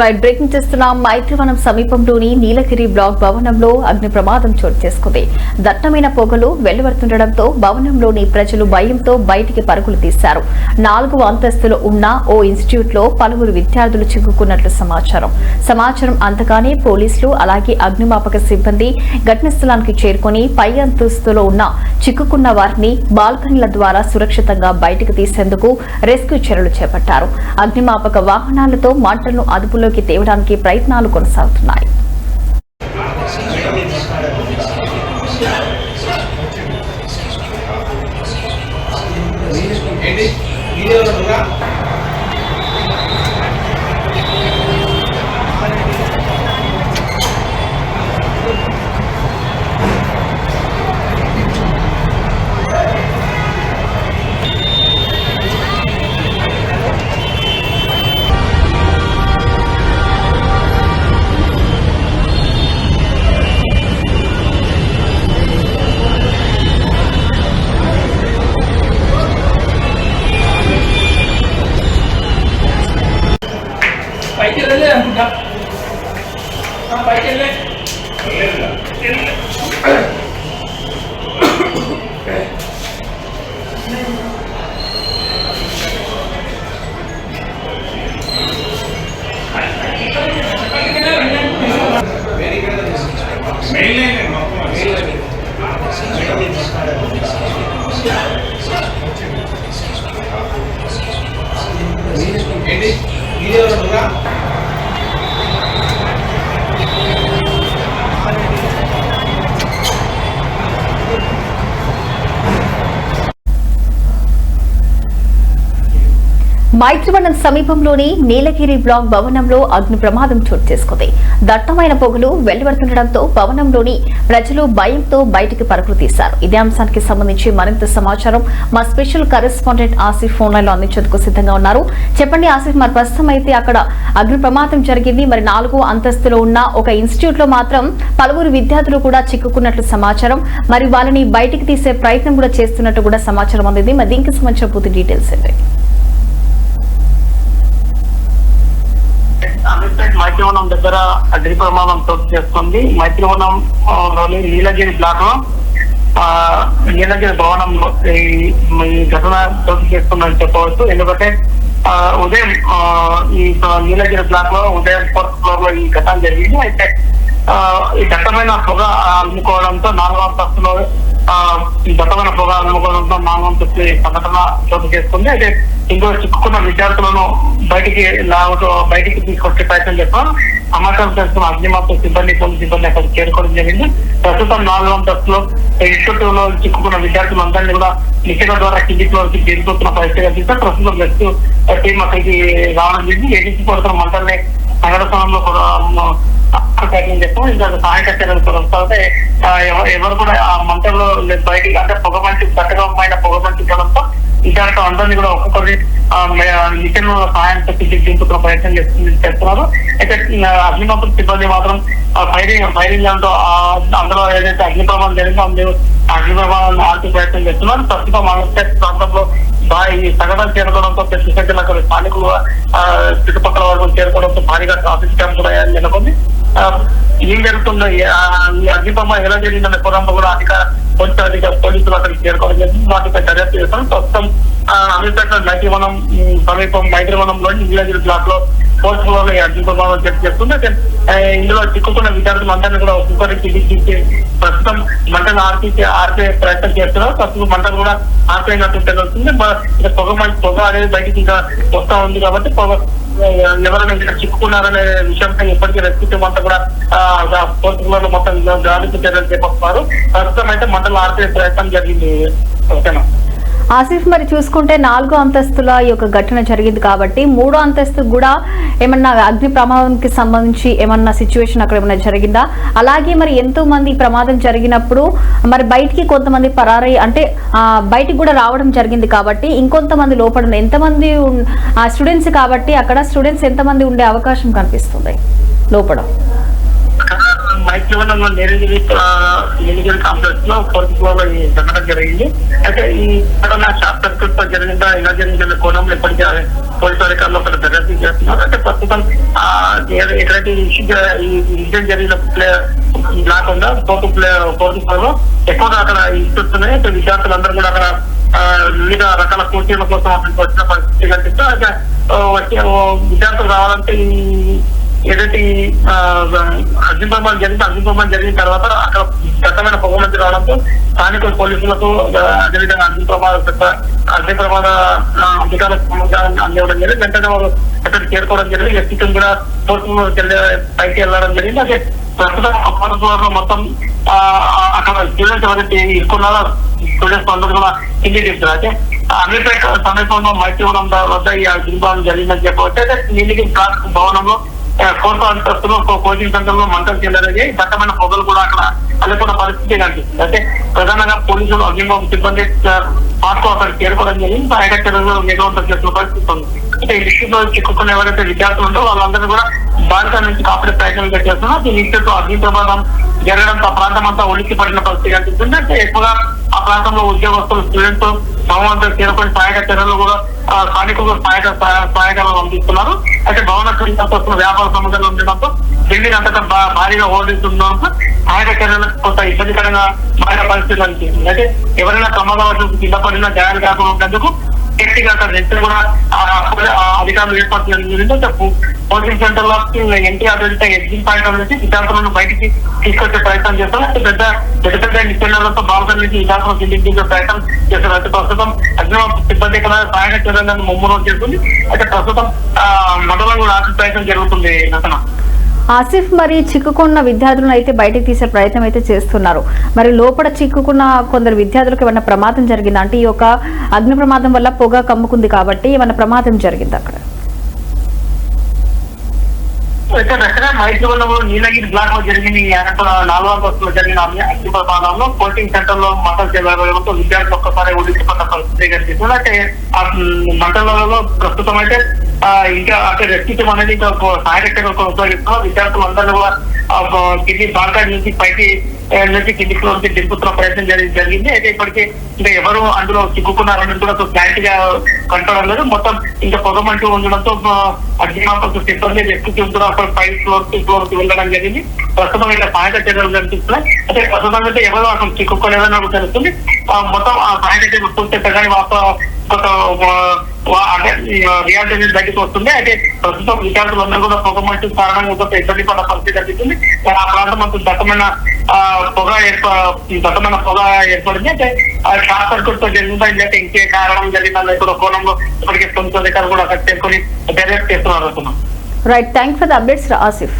Right breaking చేస్తున్న మైత్రివనం సమీపంలోని నీలగిరి black భవనంలో అగ్ని ప్రమాదం చోటు చేసుకుంది. దట్టమైన పొగలు వెలువడుతుండటంతో భవనంలోని ప్రజలు భయంతో బయటికి పరుగులు తీశారు. నాలుగు అంతస్తులో ఉన్న ఓ ఇన్స్టిట్యూట్లో పలువురు విద్యార్థులు చిక్కుకున్నట్లు సమాచారం. సమాచారం అంతగానే పోలీసులు అలాగే అగ్నిమాపక సిబ్బంది ఘటన స్థలానికి చేరుకుని పై అంతస్తులో ఉన్న చిక్కుకున్న వారిని బాల్కనీల ద్వారా సురక్షితంగా బయటకు తీసేందుకు రెస్క్యూ చర్యలు చేపట్టారు. అగ్నిమాపక వాహనాలతో మంటలను అదుపులోకి తేవడానికి ప్రయత్నాలు కొనసాగుతున్నాయి. పైకి వెళ్ళే. ఏంటి? వీడియో ఉందా? మైత్రివనం సమీపంలోని నీలగిరి బ్లాక్ భవనంలో అగ్ని ప్రమాదం చోటు చేసుకుంది. దట్టమైన పొగలు వెలువడుతుండటంతో భవనంలోని ప్రజలు భయంతో బయటికి పరుగులు తీశారు. ఇదే అంశానికి సంబంధించి మరింత సమాచారం మా స్పెషల్ కరెస్పాండెంట్ ఆసిఫ్ ఫోన్ లైన్లో అందించేందుకు సిద్ధంగా ఉన్నారు. చెప్పండి ఆసిఫ్ మరి ప్రస్తుతం అయితే అక్కడ అగ్ని ప్రమాదం జరిగింది. మరి నాలుగో అంతస్తులో ఉన్న ఒక ఇన్స్టిట్యూట్లో మాత్రం పలువురు విద్యార్థులు కూడా చిక్కుకున్నట్లు సమాచారం. మరి వాళ్ళని బయటికి తీసే ప్రయత్నం కూడా చేస్తున్నట్టు కూడా సమాచారం అందింది. మరి దీనికి సంబంధించిన పూర్తి డీటెయిల్స్ ఏంటి అమీర్పేట్ మైత్రివనం దగ్గర అగ్ని ప్రమాదం చోటు చేసుకుంది. మైత్రివనం నీలగిరి బ్లాక్లో ఆ, నీలగిరి భవనంలో ఈ ఘటన చోటు చేసుకుందని చెప్పవచ్చు. ఎందుకంటే ఆ, ఉదయం ఈ నీలగిరి బ్లాక్లో ఉదయం ఫోర్త్ ఫ్లోర్లో ఈ ఘటన జరిగింది. అయితే ఆ, ఈ దట్టమైన పొగ అల్లుకోవడంతో నాలుగో అంతస్తులో ఆ, దట్టమైన పొగ అల్లుకోవడంతో చెప్పి సంఘటన చోటు చేసుకుంది. అయితే ఇందులో చిక్కుకున్న విద్యార్థులను బయటికి లాగుతూ బయటికి తీసుకొచ్చే ప్రయత్నం చేస్తాం. సమాచారం తెలుసుకున్న అగ్నిమాపక సిబ్బంది పోలీస్ సిబ్బంది అక్కడ చేరుకోవడం జరిగింది. ప్రస్తుతం నాలుగు అంతస్తులో ఇన్స్టిట్యూట్లో చిక్కుకున్న విద్యార్థులందరినీ కూడా నిచ్చెన ద్వారా కింది ఫ్లోర్ చేరుకుంటున్న పరిస్థితి కనిపిస్తే ప్రస్తుతం రెస్క్యూ టీం అక్కడికి రావడం జరిగింది. ఏజెన్సీ పడుతున్న మంటల్ని నగర స్థానంలో కూడా ప్రయత్నం చేస్తాం ఇంకా సహాయక చర్యలు కొనసాగితే ఎవరు కూడా ఆ మంటల్లో బయటికి. అంటే పొగ మంచి చట్టకమైన పొగ మంచి మంచుకోవడంతో విద్యార్థులు అందరినీ కూడా ఒక్కొక్కరి మిషన్ సహాయంతో కిందికి దింపుతున్న ప్రయత్నం చేస్తుంది చేస్తున్నారు. అయితే ఆ, అగ్నిమాపక సిబ్బంది మాత్రం ఫైరింగ్ ఫైరింగ్ దాంతో అందులో ఏదైతే అగ్ని ప్రమాదం జరిగిందో అందులో అగ్ని ప్రమాదాన్ని ఆల్చి ప్రయత్నం చేస్తున్నారు. ప్రస్తుతం ఆంధ్రప్రదేశ్ ప్రాంతంలో ఈ సగటం చేరుకోవడంతో పెద్ద సంఖ్యలో అక్కడ స్థానికులు ఆ, చుట్టుపక్కల వరకు చేరుకోవడంతో భారీగా ట్రాఫిక్ జామ్ కూడా నెలకొంది. ఏం జరుగుతుందో అగ్నిపమ్మ ఈ ఎలా జరిగిందనే కోణంలో కూడా అధిక పోలీసు అధిక పోలీసులు అక్కడికి చేరుకోవడం జరిగింది. వాటిపై దర్యాప్తు చేస్తాం. ప్రస్తుతం అమీర్పేట మైత్రివనం సమీపం మైత్రివనంలోని నీలగిరి బ్లాక్లో ఫోర్త్ ఫ్లోర్లో ఈ చేస్తుంది ఇందులో చిక్కుకున్న విద్యార్థులు అందరినీ కూడా ఒక్కొక్కరికి కిందికి ప్రస్తుతం మంటలు ఆర్పి ఆర్పే ప్రయత్నం చేస్తున్నారు. ప్రస్తుతం మంటలు కూడా ఆర్పేనట్టు తెలుస్తుంది పొగ మంచి పొగ అనేది బయటికి ఇంకా వస్తా ఉంది కాబట్టి పొగ ఎవరైనా ఇక్కడ చిక్కుకున్నారనే విషయంపై ఇప్పటికీ రెస్క్యూ అంతా కూడా ఫోర్త్ ఫ్లోర్లో మొత్తం గాలింపు చర్యలు చేపడుతున్నారు. ప్రస్తుతం అయితే మంటలు ఆర్పే ప్రయత్నం జరిగింది. ఓకేనా? ఆసిఫ్ మరి చూసుకుంటే నాలుగో అంతస్తుల ఈ యొక్క ఘటన జరిగింది కాబట్టి మూడో అంతస్తు కూడా ఏమన్నా అగ్ని ప్రమాదంకి సంబంధించి ఏమన్నా సిచ్యువేషన్ అక్కడ ఏమన్నా జరిగిందా? అలాగే మరి ఎంతో మంది ప్రమాదం జరిగినప్పుడు మరి బయటికి కొంతమంది పరారై అంటే బయటికి కూడా రావడం జరిగింది కాబట్టి ఇంకొంతమంది లోపల ఎంతమంది ఆ స్టూడెంట్స్ కాబట్టి అక్కడ స్టూడెంట్స్ ఎంతమంది ఉండే అవకాశం కనిపిస్తుంది లోపల? యాక్చువల్ నీలగిరి ఆ, నీలగిరి కాంప్లెక్స్లో ఫోర్త్ ఫ్లోర్లో ఈ జరిగింది. అయితే ఈ ఘటన షార్ట్ సర్క్యూట్తో జరిగిందా ఇలా జరిగిన కోణంలో ఇప్పటికీ పోలీసు అధికారులు అక్కడ దర్యాప్తు చేస్తున్నారు. అంటే ప్రస్తుతం ఎటువంటి ఈ ఇన్సిడెంట్ జరిగిన ప్లేయర్ బ్లాక్ ఉందా ఫోర్త్ ప్లే ఫోర్త్ ఫ్లోర్లో ఎక్కువగా అక్కడ ఇస్తున్నాయి అయితే విద్యార్థులందరూ కూడా అక్కడ ఆ, వివిధ రకాల కోచింగ్ల కోసం అక్కడికి వచ్చిన పరిస్థితి కనిపిస్తూ అయితే వచ్చే విద్యార్థులు రావాలంటే ఈ ఏదైతే ఈ, అగ్నిప్రమాదం జరిగింది అగ్నిప్రమాదం జరిగిన తర్వాత అక్కడ దట్టమైన పొగ రావడంతో స్థానిక పోలీసులకు అదేవిధంగా అగ్ని ప్రమాద అగ్ని ప్రమాద అధికారులకు సమాచారం అందివ్వడం జరిగింది. వెంటనే వారు అక్కడ చేరుకోవడం జరిగింది. వ్యక్తిత్వం కూడా తోటి పైకి వెళ్ళడం జరిగింది. అదే ప్రస్తుతం అపార్ట్ మొత్తం ఆ, అక్కడ స్టూడెంట్స్ ఎవరైతే ఇరుకున్నారో స్టూడెంట్స్ అందరూ కూడా కింది దిగుతారు అయితే అమీర్పేట సమీపంలో మైత్రివనం వద్ద ఈ అగ్నిభావం జరిగిందని చెప్పవచ్చు. అయితే నీలిగి భవనంలో ఫోర్ అంతస్తులో కోచింగ్ సెంటర్లో మంటలు చెల్లరయ్యి దట్టమైన పొగలు కూడా అక్కడ అల్లుకున్న పరిస్థితి కనిపిస్తుంది అంటే ప్రధానంగా పోలీసులు అగ్నిభావం సిబ్బంది పాటు అక్కడ చేరుకోవడం జరిగింది. బయట చర్యలు వేగవంతం చేసిన పరిస్థితి ఉంది. అంటే ఈ విషయంలో చిక్కుకున్న ఎవరైతే విద్యార్థులు ఉందో వాళ్ళందరూ కూడా బాధిత నుంచి కాపాడే ప్రయత్నం చేస్తున్నారు. దీని ఇష్టతో అగ్ని ప్రమాదం జరగడంతో ఆ ప్రాంతం అంతా ఉలిక్కి పడిన పరిస్థితి కనిపిస్తుంది అంటే ఎక్కువగా ఆ ప్రాంతంలో ఉద్యోగస్తులు స్టూడెంట్స్ భవనంతో చేరుకొని సహాయక చర్యలు కూడా స్థానికులు సహాయక సహాయ- సహాయకాలు అందిస్తున్నారు. అయితే భవన వస్తున్న వ్యాపార సంబంధాలు ఉండడంతో ఢిల్లీ అంతటా భారీగా ఓడిస్తుండడంతో సహాయక చర్యలకు కొంత ఇబ్బందికరంగా మారిన పరిస్థితి అనిపిస్తుంది అయితే ఎవరైనా ప్రమాదవశాత్తు కింద పడినా గాయాలు కాకుండా ఉండేందుకు గట్టిగా అక్కడ నెత్తులు కూడా అధికారులు ఏర్పాటు చేయడం కోచింగ్ సెంటర్లో ఎన్టీఆర్ ఎగ్జిట్ పాయింట్ నుంచి విద్యార్థులను బయటికి తీసుకొచ్చే ప్రయత్నం చేస్తారు పెద్ద పెద్ద పెద్ద నిచ్చెనలతో బాల్కన్ నుంచి విద్యార్థులను కిందికి ప్రయత్నం చేస్తారు. అయితే ప్రస్తుతం అగ్నిమాపక సిబ్బంది ఇక్కడ సహాయక చర్యలను ముమ్మరం చేస్తుంది. అయితే ప్రస్తుతం ఆ, మండలం కూడా ఆపే ప్రయత్నం జరుగుతుంది నతన ఆసిఫ్ మరి చిక్కుకున్న విద్యార్థులను అయితే బయటకు తీసే ప్రయత్నం అయితే చేస్తున్నారు. మరి లోపల చిక్కుకున్న కొందరు విద్యార్థులకు ఏమైనా ప్రమాదం జరిగిందా? అంటే ఈ యొక్క అగ్ని ప్రమాదం వల్ల పొగ కమ్ముకుంది కాబట్టి ఏమైనా ప్రమాదం జరిగింది అక్కడ? అయితే దసరా మైత్రివనంలో నీలగిరి బ్లాక్లో జరిగిన ఈ నాలుగో జరిగిన అగ్ని ప్రమాదంలో కోచింగ్ సెంటర్లో మంటలు చెలవడంతో విద్యార్థులు ఒక్కసారి ఉడికిపోయిన పరిస్థితి కనిపిస్తుంది అయితే ఆ మంటలలో ప్రస్తుతం అయితే ఇంకా అక్కడ వ్యక్తిత్వం అనేది ఇంకా ఒక సహాయక విద్యార్థులు అందరూ కూడా కింది బాగా నుంచి పైకి నుంచి కింది ఫ్లోర్ నుంచి దింపుతున్న ప్రయత్నం జరిగింది. అయితే ఇప్పటికీ ఇంకా ఎవరు అందులో చిక్కుకున్నారని కూడా క్లారిటీగా కంట్రోల్ లేదు మొత్తం ఇంకా పొగమంటూ ఉండడంతో అగ్నిమాపక సిబ్బంది ఎక్కువ ఉంటున్నారు అక్కడ పై ఫ్లోర్కి ఫ్లోర్కి వెళ్ళడం జరిగింది. ప్రస్తుతం ఇంకా సహాయక చర్యలు కనిపిస్తున్నాయి అయితే ప్రస్తుతం అయితే ఎవరు అక్కడ చిక్కుకోలేదని నాకు తెలుస్తుంది. మొత్తం ఆ సహాయక చర్యలు పూర్తి కానీ వాస్తవ కొంత అంటే రియాలిటీ అనేది బయటకు వస్తుంది. అయితే ప్రస్తుతం విద్యార్థులు అందరూ కూడా పొగ పొగమంటూ కారణంగా కొంత ఇబ్బంది పడిన పరిస్థితి కనిపిస్తుంది. ఆ ప్రాంతం అంత దట్టమైన పొగ ఏర్ప దట్టమైన పొగ ఏర్పడింది. అయితే షార్ట్ సర్క్యూట్తో జరిగిందా? లేకపోతే ఇంకే కారణం జరిగిందా? కూడా కోణంలో ఇప్పటికే ప్రభుత్వ అధికారులు కూడా అక్కడ చేరుకొని డైరెక్ట్ చేస్తున్నారు అనుకున్నాం right thank for the updates Asif